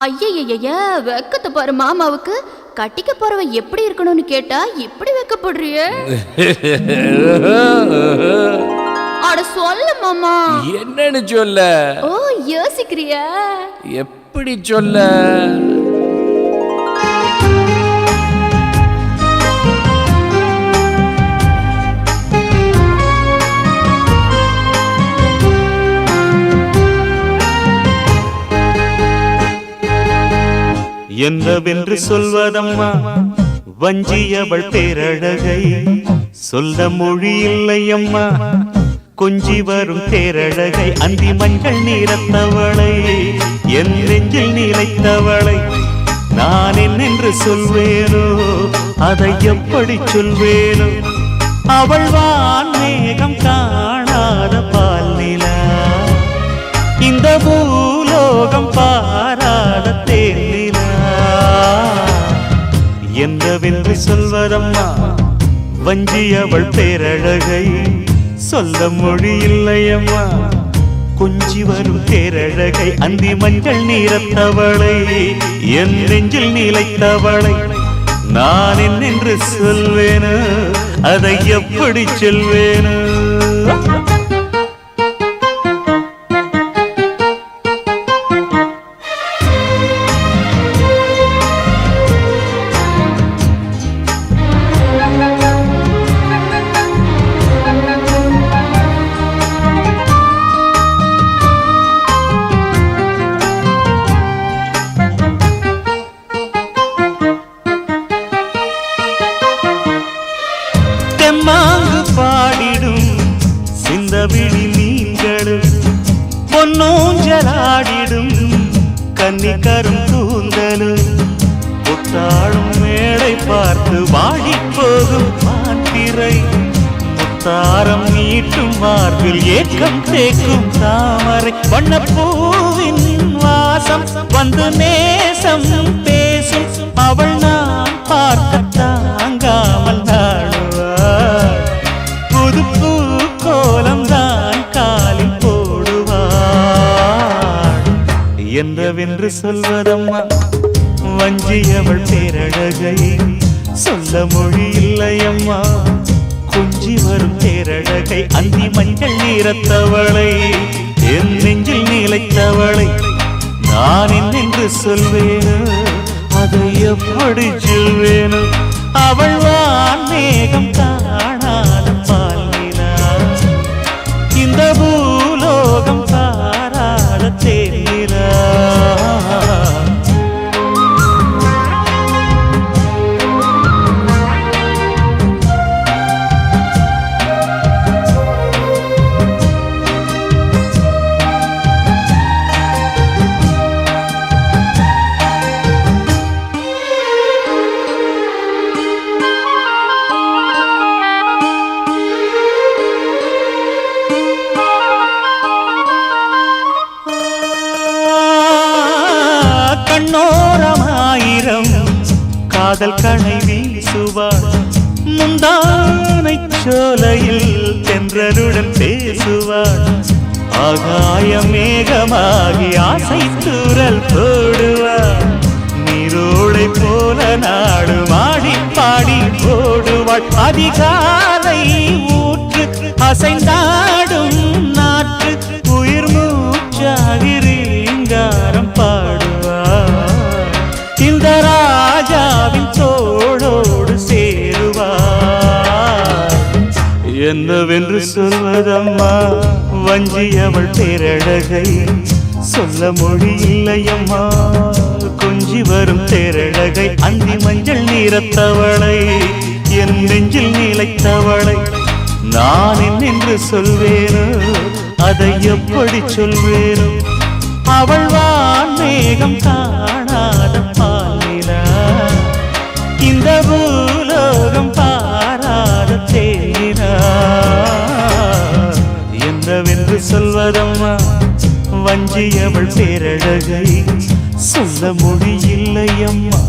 ஐயய்யய்ய வெக்கத்தை பாரு மாமாவுக்கு. கட்டிக்க போறவ எப்படி இருக்கணும்னு கேட்டா இப்படி வெக்கப்படுறியே. அட சொல்லு மாமா. என்னன்னு சொல்ல? ஓ யோசிக்கிறியா. எப்படி சொல்ல? என்னவென்று சொல்வதம்மா? வஞ்சியவள் பேரழகை சொல்ல மொழி இல்லை அம்மா கொஞ்சி வரும் பேரழகை அந்தி மஞ்சள் நீரத்தவளை என் நெஞ்சில் நிலைத்தவளை நான் என்னென்று சொல்வேனோ அதை எப்படி சொல்வேனோ? அவள் வான் மேகம் காணாத பால் நிலா இந்த பூலோகம் பாராத என்னவென்று சொல்வதம்மா வஞ்சி அவள் பேரழகை சொல்ல மொழி இல்லையம்மா கொஞ்சி வரும் பேரழகை அந்தி மஞ்சள் நீரத்தவளை என் நெஞ்சில் நிலைத்தவளை நான் என்னென்று சொல்வேனோ அதை எப்படி சொல்வேனோ? சிந்தவிழி மீன்களும் பொன்னூஞ்சலாடிடும் கன்னிக்கரும் கூந்தலும் புத்தாளும் மேடை பார்த்து வாடி போகும் மாத்திரை முத்தாரம் நீட்டும் மார்பில் ஏக்கம் தேக்கும் தாமரை. வண்ணப்பூவின் வாசம் வந்து நேசம் பேசும் அவள் நான் பார்க்க தாங்காமல் நாடுவாள் புதுப்பூ என்றவென்று சொல்வதம்மா? வஞ்சியவள் பேரழகை சொல்ல மொழி இல்லையம்மா கொஞ்சி வரும் பேரழகை அந்தி மஞ்சள் நீரத்தவளை என் நெஞ்சில் நீளைத்தவளை நான் என்னென்று சொல்வேனோ? அதை எப்படி சொல்வேனோ? அவள் வான் மேகம் தான். முன்னோரமாயிரம் காதல் கணை வீசுவார். முந்தானை சோலையில் தென்றருடன் பேசுவார். ஆகாய மேகமாகி ஆசை தூரல் போடுவார். நீரோடை போல நாடு மாடி பாடி போடுவாள். அதிகாலை ஊற்று அசைந்தார் என்னவென்று சொல்வதம்மா? வஞ்சியவள் பேரழகை சொல்ல மொழி இல்லையம்மா கொஞ்சி வரும் தேரழகை அந்தி மஞ்சள் நீரத்தவளை என் நெஞ்சில் நீளைத்தவளை நான் என்னென்று சொல்வேனோ அதை எப்படி சொல்வேனோ? அவள் வான் மேகம் காணாதப்பா சொல்வதம்மா வஞ்சியவள் பேரழகை. சொல்ல மொழி இல்லையம்மா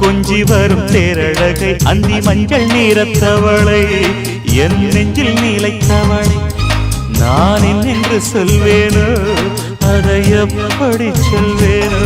கொஞ்சி வரும் தேரழகை அந்தி மஞ்சள் நீரத்தவளை என் நெஞ்சில் நிலைத்தவளை. நான் என்று சொல்வேனோ அதை எப்படி சொல்வேனோ?